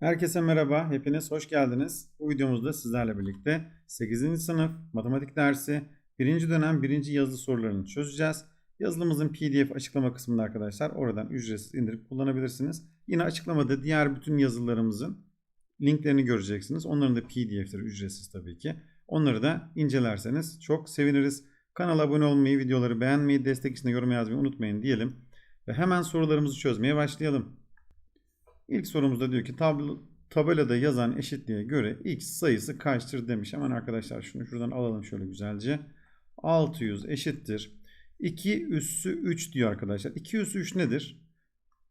Herkese merhaba, hepiniz hoş geldiniz. Bu videomuzda sizlerle birlikte 8. sınıf matematik dersi 1. dönem 1. yazılı sorularını çözeceğiz. Yazılımızın PDF açıklama kısmında arkadaşlar oradan ücretsiz indirip kullanabilirsiniz. Yine açıklamada diğer bütün yazılarımızın linklerini göreceksiniz. Onların da PDF'leri ücretsiz tabii ki. Onları da incelerseniz çok seviniriz. Kanala abone olmayı, videoları beğenmeyi, destek için de yorum yazmayı unutmayın diyelim. Ve hemen sorularımızı çözmeye başlayalım. İlk sorumuzda diyor ki tablo, tabelada yazan eşitliğe göre x sayısı kaçtır demiş. Hemen arkadaşlar şunu şuradan alalım şöyle güzelce. 600 eşittir. 2 üssü 3 diyor arkadaşlar. 2 üssü 3 nedir?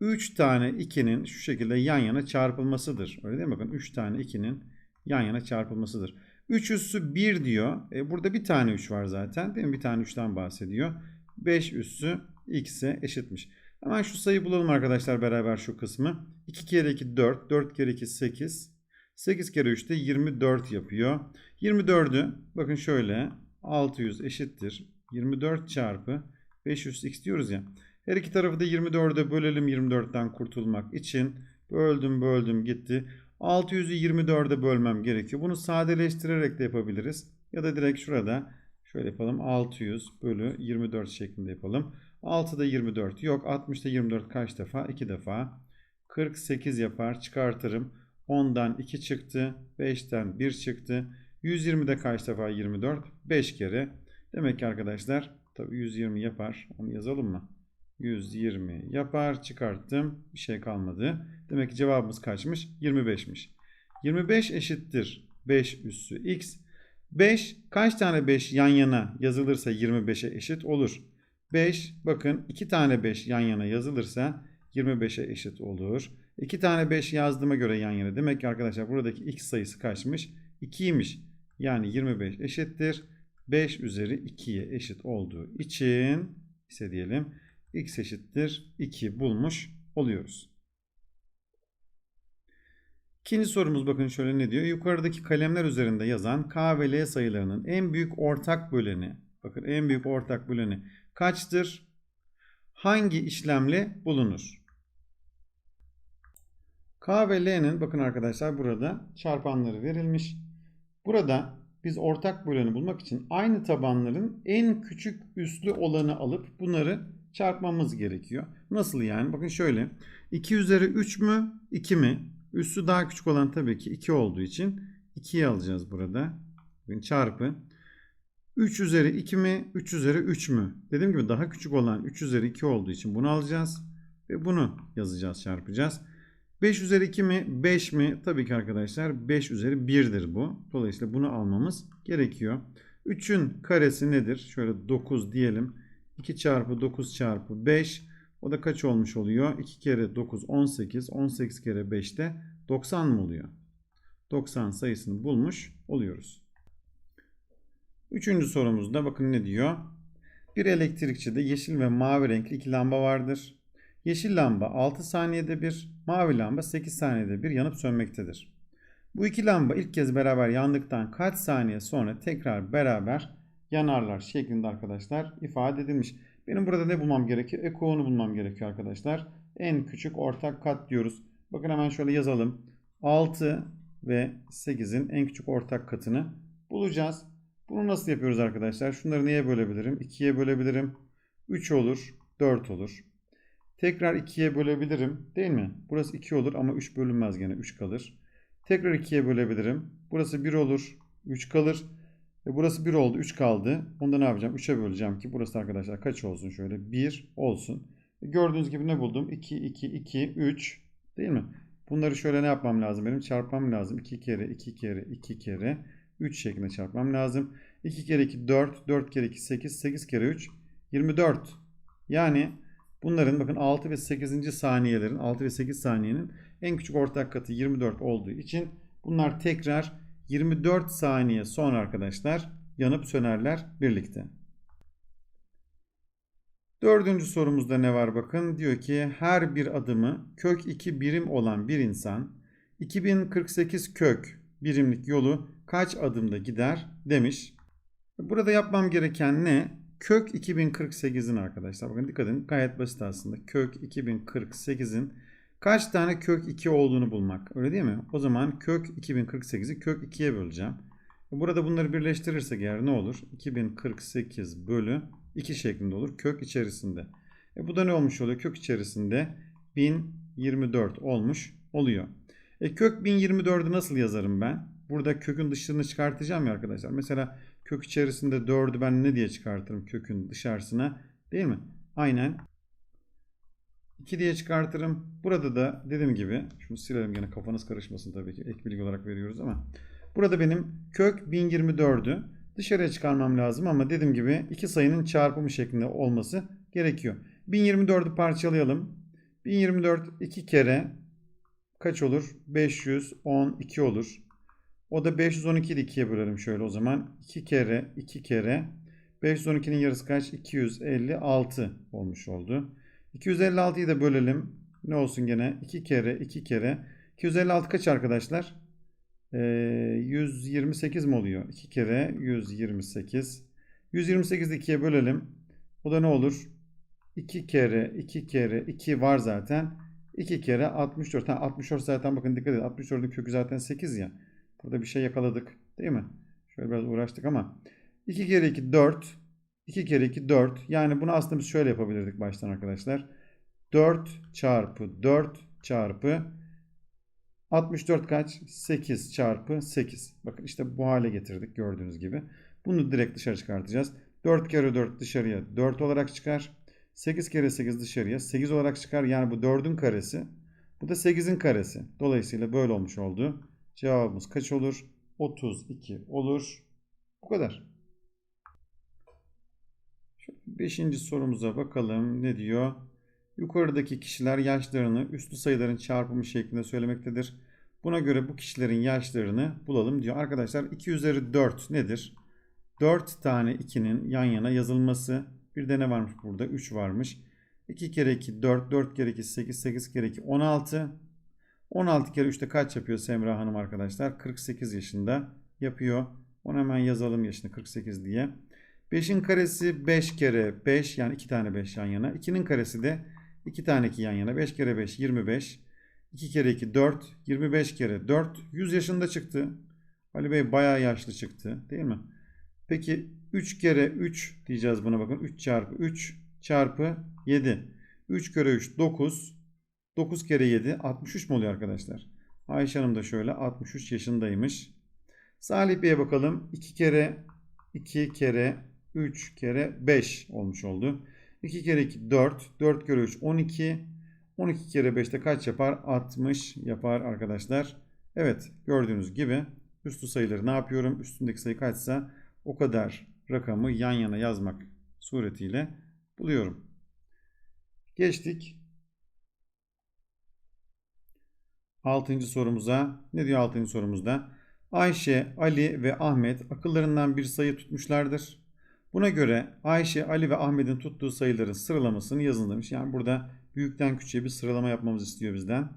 3 tane 2'nin şu şekilde yan yana çarpılmasıdır. Öyle değil mi? Bakın 3 tane 2'nin yan yana çarpılmasıdır. 3 üssü 1 diyor. E burada bir tane 3 var zaten. Değil mi? Bir tane 3'ten bahsediyor. 5 üssü x'e eşitmiş. Hemen şu sayıyı bulalım arkadaşlar beraber şu kısmı. 2 kere 2 4, 4 kere 2 8. 8 kere 3 de 24 yapıyor. 24'ü bakın şöyle 600 eşittir. 24 çarpı 500x diyoruz ya. Her iki tarafı da 24'e bölelim 24'ten kurtulmak için. Böldüm böldüm gitti. 600'ü 24'e bölmem gerekiyor. Bunu sadeleştirerek de yapabiliriz. Ya da direkt şurada şöyle yapalım. 600 bölü 24 şeklinde yapalım. 6'da 24 yok. 60'da 24 kaç defa? 2 defa. 48 yapar. Çıkartırım. 10'dan 2 çıktı. 5'ten 1 çıktı. 120'de kaç defa 24? 5 kere. Demek ki arkadaşlar tabii 120 yapar. Onu yazalım mı? 120 yapar. Çıkarttım. Bir şey kalmadı. Demek ki cevabımız kaçmış? 25'miş. 25 eşittir 5 üssü x. 5 kaç tane 5 yan yana yazılırsa 25'e eşit olur? 5 bakın 2 tane 5 yan yana yazılırsa 25'e eşit olur. 2 tane 5 yazdığıma göre yan yana. Demek ki arkadaşlar buradaki x sayısı kaçmış? 2'ymiş. Yani 25 eşittir. 5 üzeri 2'ye eşit olduğu için ise diyelim x eşittir 2 bulmuş oluyoruz. İkinci sorumuz bakın şöyle ne diyor? Yukarıdaki kalemler üzerinde yazan K ve L sayılarının en büyük ortak böleni bakın en büyük ortak böleni kaçtır? Hangi işlemle bulunur? K ve L'nin bakın arkadaşlar burada çarpanları verilmiş. Burada biz ortak böleni bulmak için aynı tabanların en küçük üslü olanı alıp bunları çarpmamız gerekiyor. Nasıl yani? Bakın şöyle. 2 üzeri 3 mü? 2 mi? Üssü daha küçük olan tabii ki 2 olduğu için 2'yi alacağız burada. Bakın çarpı. 3 üzeri 2 mi? 3 üzeri 3 mü? Dediğim gibi daha küçük olan 3 üzeri 2 olduğu için bunu alacağız. Ve bunu yazacağız, çarpacağız. 5 üzeri 2 mi? 5 mi? Tabii ki arkadaşlar 5 üzeri 1'dir bu. Dolayısıyla bunu almamız gerekiyor. 3'ün karesi nedir? Şöyle 9 diyelim. 2 çarpı 9 çarpı 5. O da kaç olmuş oluyor? 2 kere 9 18. 18 kere 5 de 90 mı oluyor? 90 sayısını bulmuş oluyoruz. Üçüncü sorumuzda bakın ne diyor? Bir elektrikçide yeşil ve mavi renkli iki lamba vardır. Yeşil lamba 6 saniyede bir, mavi lamba 8 saniyede bir yanıp sönmektedir. Bu iki lamba ilk kez beraber yandıktan kaç saniye sonra tekrar beraber yanarlar şeklinde arkadaşlar ifade edilmiş. Benim burada ne bulmam gerekiyor? Eko'nu bulmam gerekiyor arkadaşlar. En küçük ortak kat diyoruz. Bakın hemen şöyle yazalım. 6 ve 8'in en küçük ortak katını bulacağız. Bunu nasıl yapıyoruz arkadaşlar? Şunları neye bölebilirim? 2'ye bölebilirim. 3 olur. 4 olur. Tekrar 2'ye bölebilirim. Değil mi? Burası 2 olur ama 3 bölünmez gene. 3 kalır. Tekrar 2'ye bölebilirim. Burası 1 olur. 3 kalır. Ve burası 1 oldu. 3 kaldı. Onda ne yapacağım? 3'e böleceğim ki burası arkadaşlar kaç olsun şöyle? 1 olsun. Gördüğünüz gibi ne buldum? 2, 2, 2, 3. Değil mi? Bunları şöyle ne yapmam lazım? Benim çarpmam lazım. 2 kere, 2 kere, 2 kere. 3 şeklinde çarpmam lazım. 2 kere 2 4, 4 kere 2 8, 8 kere 3 24. Yani bunların bakın 6 ve 8. saniyelerin 6 ve 8 saniyenin en küçük ortak katı 24 olduğu için bunlar tekrar 24 saniye sonra arkadaşlar yanıp sönerler birlikte. Dördüncü sorumuzda ne var bakın. Diyor ki her bir adımı kök 2 birim olan bir insan 2048 kök birimlik yolu kaç adımda gider demiş. Burada yapmam gereken ne? Kök 2048'in arkadaşlar bakın dikkat edin gayet basit aslında. Kök 2048'in Kaç tane kök 2 olduğunu bulmak. Öyle değil mi? O zaman kök 2048'i kök 2'ye böleceğim. Burada bunları birleştirirsek eğer ne olur? 2048 bölü 2 şeklinde olur. Kök içerisinde. E bu da ne olmuş oluyor? Kök içerisinde 1024 olmuş oluyor. E kök 1024'ü nasıl yazarım ben? Burada kökün dışını çıkartacağım ya arkadaşlar. Mesela kök içerisinde 4'ü ben ne diye çıkartırım kökün dışarısına? Değil mi? Aynen 2 diye çıkartırım. Burada da dediğim gibi şunu silelim gene kafanız karışmasın tabii ki. Ek bilgi olarak veriyoruz ama. Burada benim kök 1024'ü dışarıya çıkarmam lazım ama dediğim gibi iki sayının çarpımı şeklinde olması gerekiyor. 1024'ü parçalayalım. 1024 iki kere kaç olur? 512 olur. O da 512'yi de 2'ye bölelim şöyle o zaman. 2 kere 2 kere 512'nin yarısı kaç? 256 olmuş oldu. 256'yı da bölelim. Ne olsun gene? 2 kere 2 kere. 256 kaç arkadaşlar? Ee, 128 mi oluyor? 2 kere 128. 128'i 2'ye bölelim. O da ne olur? 2 kere 2 kere 2 var zaten. 2 kere 64. Ha, 64 zaten bakın dikkat edin. 64'ün kökü zaten 8 ya. Burada bir şey yakaladık. Değil mi? Şöyle biraz uğraştık ama. 2 kere 2 4. 2 kere 2 4. Yani bunu aslında biz şöyle yapabilirdik baştan arkadaşlar. 4 çarpı 4 çarpı 64 kaç? 8 çarpı 8. Bakın işte bu hale getirdik gördüğünüz gibi. Bunu direkt dışarı çıkartacağız. 4 kere 4 dışarıya 4 olarak çıkar. 8 kere 8 dışarıya 8 olarak çıkar. Yani bu 4'ün karesi. Bu da 8'in karesi. Dolayısıyla böyle olmuş oldu. Cevabımız kaç olur? 32 olur. Bu kadar. Beşinci sorumuza bakalım. Ne diyor? Yukarıdaki kişiler yaşlarını üslü sayıların çarpımı şeklinde söylemektedir. Buna göre bu kişilerin yaşlarını bulalım diyor. Arkadaşlar 2 üzeri 4 nedir? 4 tane 2'nin yan yana yazılması. Bir de ne varmış burada? 3 varmış. 2 kere 2 4, 4 kere 2 8, 8 kere 2 16. 16 kere 3'te kaç yapıyor Semra Hanım arkadaşlar? 48 yaşında yapıyor. Onu hemen yazalım yaşını 48 diye. 5'in karesi 5 kere 5 yani 2 tane 5 yan yana. 2'nin karesi de 2 tane 2 yan yana. 5 kere 5 25. 2 kere 2 4. 25 kere 4 100 yaşında çıktı. Ali Bey bayağı yaşlı çıktı değil mi? Peki 3 kere 3 diyeceğiz buna bakın. 3 çarpı 3 çarpı 7. 3 kere 3 9. 9 kere 7 63 mi oluyor arkadaşlar? Ayşe Hanım da şöyle 63 yaşındaymış. Salih Bey'e bakalım. 2 kere 2 kere 3 kere 5 olmuş oldu. 2 kere 2 4. 4 kere 3 12. 12 kere 5'te kaç yapar? 60 yapar arkadaşlar. Evet gördüğünüz gibi üstü sayıları ne yapıyorum? Üstündeki sayı kaçsa o kadar rakamı yan yana yazmak suretiyle buluyorum. Geçtik. Altıncı sorumuza. Ne diyor altıncı sorumuzda? Ayşe, Ali ve Ahmet akıllarından bir sayı tutmuşlardır. Buna göre Ayşe, Ali ve Ahmet'in tuttuğu sayıların sıralamasını yazın demiş. Yani burada büyükten küçüğe bir sıralama yapmamızı istiyor bizden.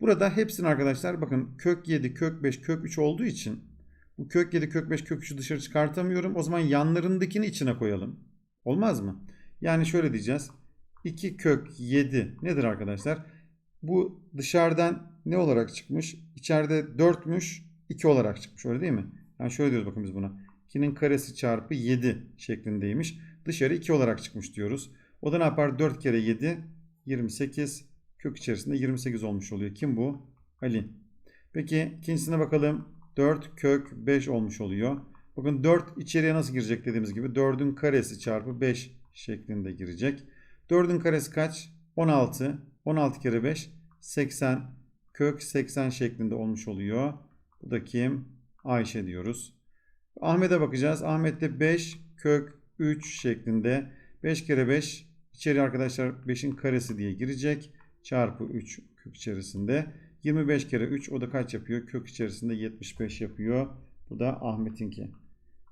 Burada hepsini arkadaşlar bakın kök 7, kök 5, kök 3 olduğu için bu kök 7, kök 5, kök 3'ü dışarı çıkartamıyorum. O zaman yanlarındakini içine koyalım. Olmaz mı? Yani şöyle diyeceğiz. 2 kök 7 nedir arkadaşlar? Bu dışarıdan ne olarak çıkmış? İçeride 4'müş 2 olarak çıkmış öyle değil mi? Yani şöyle diyoruz bakın biz buna. 2'nin karesi çarpı 7 şeklindeymiş. Dışarı 2 olarak çıkmış diyoruz. O da ne yapar? 4 kere 7 28 kök içerisinde 28 olmuş oluyor. Kim bu? Ali. Peki ikincisine bakalım. 4 kök 5 olmuş oluyor. Bakın 4 içeriye nasıl girecek dediğimiz gibi 4'ün karesi çarpı 5 şeklinde girecek. 4'ün karesi kaç? 16. 16 kere 5 80 kök 80 şeklinde olmuş oluyor. Bu da kim? Ayşe diyoruz. Ahmet'e bakacağız. Ahmet'te 5 kök 3 şeklinde 5 kere 5 içeri arkadaşlar 5'in karesi diye girecek. Çarpı 3 kök içerisinde. 25 kere 3 o da kaç yapıyor? Kök içerisinde 75 yapıyor. Bu da Ahmet'inki.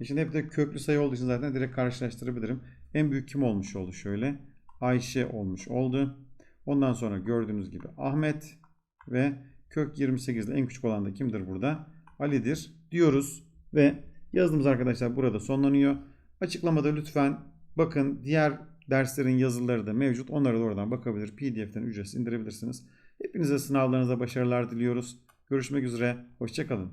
E şimdi hep de köklü sayı olduğu için zaten direkt karşılaştırabilirim. En büyük kim olmuş oldu şöyle? Ayşe olmuş oldu. Ondan sonra gördüğünüz gibi Ahmet ve kök 28'de en küçük olan da kimdir burada? Ali'dir diyoruz ve yazılımız arkadaşlar burada sonlanıyor. Açıklamada lütfen bakın diğer derslerin yazıları da mevcut. Onlara da oradan bakabilir. PDF'den ücretsiz indirebilirsiniz. Hepinize sınavlarınıza başarılar diliyoruz. Görüşmek üzere. Hoşçakalın.